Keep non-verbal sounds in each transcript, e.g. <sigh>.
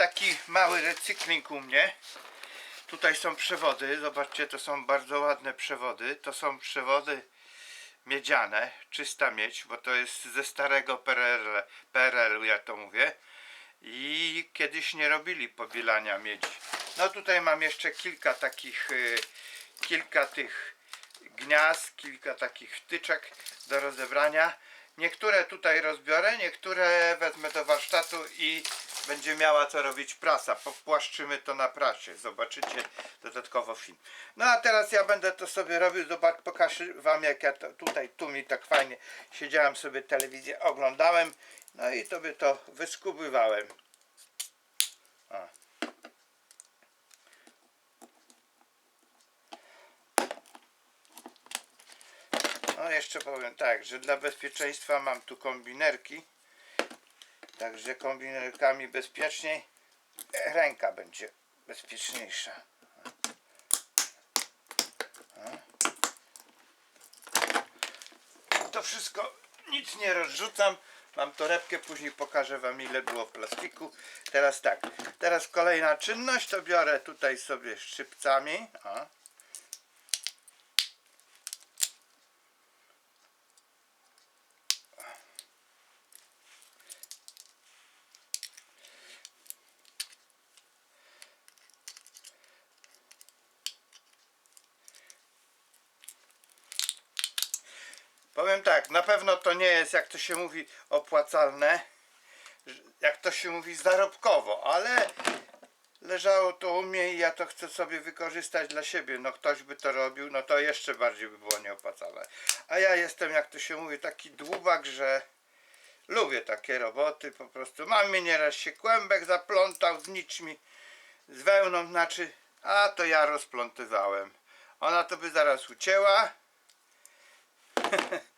taki mały recykling u mnie. Tutaj są przewody, zobaczcie, to są bardzo ładne przewody. To są przewody miedziane, czysta miedź, bo to jest ze starego PRL, PRL-u, ja to mówię. I kiedyś nie robili powielania miedzi. No tutaj mam jeszcze kilka takich, y, kilka tych gniazd, kilka takich wtyczek do rozebrania. Niektóre tutaj rozbiorę, niektóre wezmę do warsztatu i będzie miała co robić prasa. Popłaszczymy to na prasie. Zobaczycie dodatkowo film. No a teraz ja będę to sobie robił. Zobacz, pokażę wam jak ja to tutaj, tu mi tak fajnie siedziałem sobie telewizję, oglądałem. No i to by to wyskubywałem. No jeszcze powiem tak, że dla bezpieczeństwa mam tu kombinerki. Także kombinerkami bezpieczniej ręka będzie bezpieczniejsza. To wszystko nic nie rozrzucam. Mam torebkę, później pokażę wam ile było plastiku. Teraz tak, teraz kolejna czynność, to biorę tutaj sobie szczypcami. O. Powiem tak, na pewno to nie jest, jak to się mówi, opłacalne, jak to się mówi, zarobkowo, ale leżało to u mnie i ja to chcę sobie wykorzystać dla siebie. No ktoś by to robił, no to jeszcze bardziej by było nieopłacalne. A ja jestem, jak to się mówi, taki dłubak, że lubię takie roboty, po prostu. Mam mnie nieraz się kłębek zaplątał z niczmi, z wełną, znaczy, a to ja rozplątywałem. Ona to by zaraz ucięła. <laughs>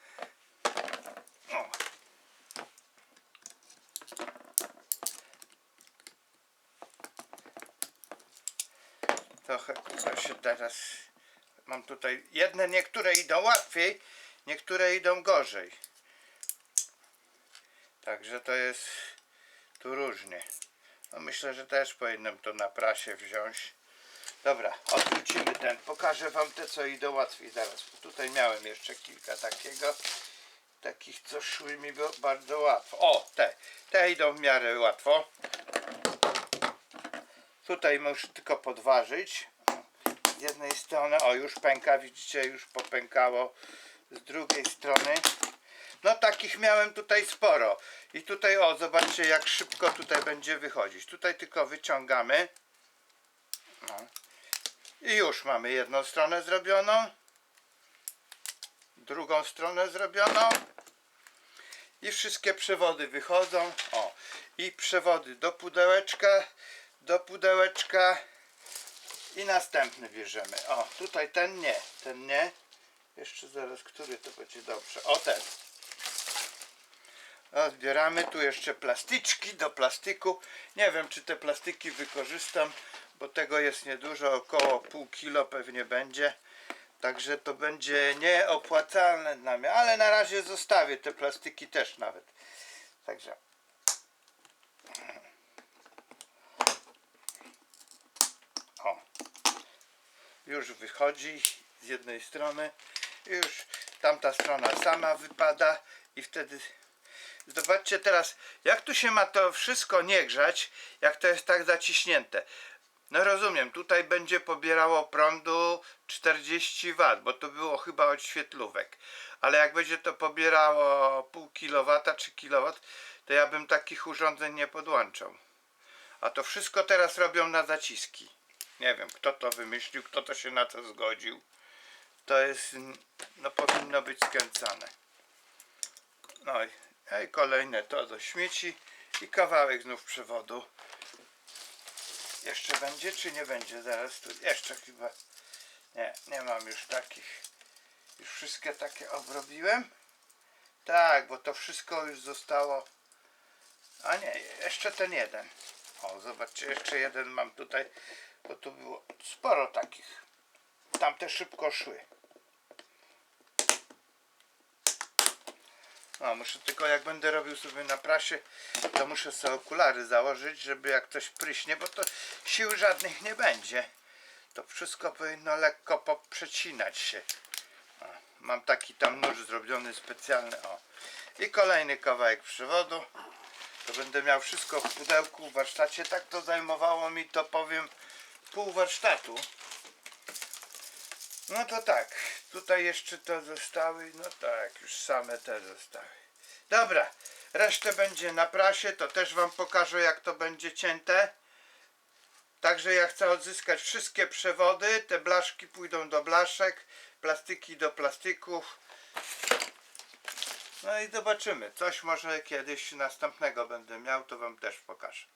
Trochę się teraz mam tutaj jedne niektóre idą łatwiej, niektóre idą gorzej. Także to jest tu różnie. No myślę, że też powinienem to na prasie wziąć. Dobra, odwrócimy ten. Pokażę wam te, co idą łatwiej zaraz. Tutaj miałem jeszcze kilka takiego. Takich, co szły mi bardzo łatwo. O, te. Te idą w miarę łatwo. Tutaj muszę tylko podważyć. Z jednej strony, o już pęka, widzicie, już popękało. Z drugiej strony. No takich miałem tutaj sporo. I tutaj, o, zobaczcie jak szybko tutaj będzie wychodzić. Tutaj tylko wyciągamy. No. I już mamy jedną stronę zrobioną. Drugą stronę zrobioną. I wszystkie przewody wychodzą. O, i przewody do pudełeczka, do pudełeczka. I następny bierzemy. O, tutaj ten nie, ten nie. Jeszcze zaraz, który to będzie dobrze. O, ten. O, zbieramy tu jeszcze plastyczki do plastiku. Nie wiem, czy te plastiki wykorzystam, bo tego jest niedużo, około pół kilo pewnie będzie. Także to będzie nieopłacalne dla mnie, ale na razie zostawię te plastiki też nawet. Także. O. Już wychodzi z jednej strony. Już tamta strona sama wypada i wtedy Zobaczcie teraz, jak tu się ma to wszystko nie grzać, jak to jest tak zaciśnięte. No rozumiem, tutaj będzie pobierało prądu 40 W, bo to było chyba od świetlówek. Ale jak będzie to pobierało pół kilowata czy kilowat, to ja bym takich urządzeń nie podłączał. A to wszystko teraz robią na zaciski. Nie wiem, kto to wymyślił, kto to się na to zgodził. To jest, no powinno być skręcane. No i, no i kolejne to do śmieci i kawałek znów przewodu. Jeszcze będzie czy nie będzie? Zaraz tu jeszcze chyba. Nie, nie mam już takich. Już wszystkie takie obrobiłem. Tak, bo to wszystko już zostało. A nie, jeszcze ten jeden. O, zobaczcie, jeszcze jeden mam tutaj, bo tu było sporo takich. Tamte szybko szły. O, muszę tylko jak będę robił sobie na prasie, to muszę sobie okulary założyć, żeby jak ktoś pryśnie, bo to sił żadnych nie będzie. To wszystko powinno lekko poprzecinać się. O, mam taki tam nóż zrobiony specjalny. O. I kolejny kawałek przewodu. To będę miał wszystko w pudełku w warsztacie. Tak to zajmowało mi, to powiem, pół warsztatu. No to tak, tutaj jeszcze to zostały, no tak, już same te zostały. Dobra, resztę będzie na prasie, to też wam pokażę jak to będzie cięte. Także ja chcę odzyskać wszystkie przewody, te blaszki pójdą do blaszek, plastyki do plastyków. No i zobaczymy, coś może kiedyś następnego będę miał, to wam też pokażę.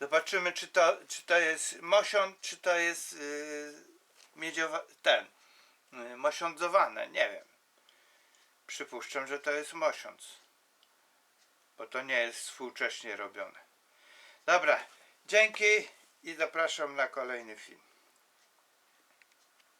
Zobaczymy czy to, czy to jest mosion, czy to jest yy, miedziowa, ten, yy, mosiądzowane, nie wiem. Przypuszczam, że to jest mosiądz. Bo to nie jest współcześnie robione. Dobra, dzięki i zapraszam na kolejny film.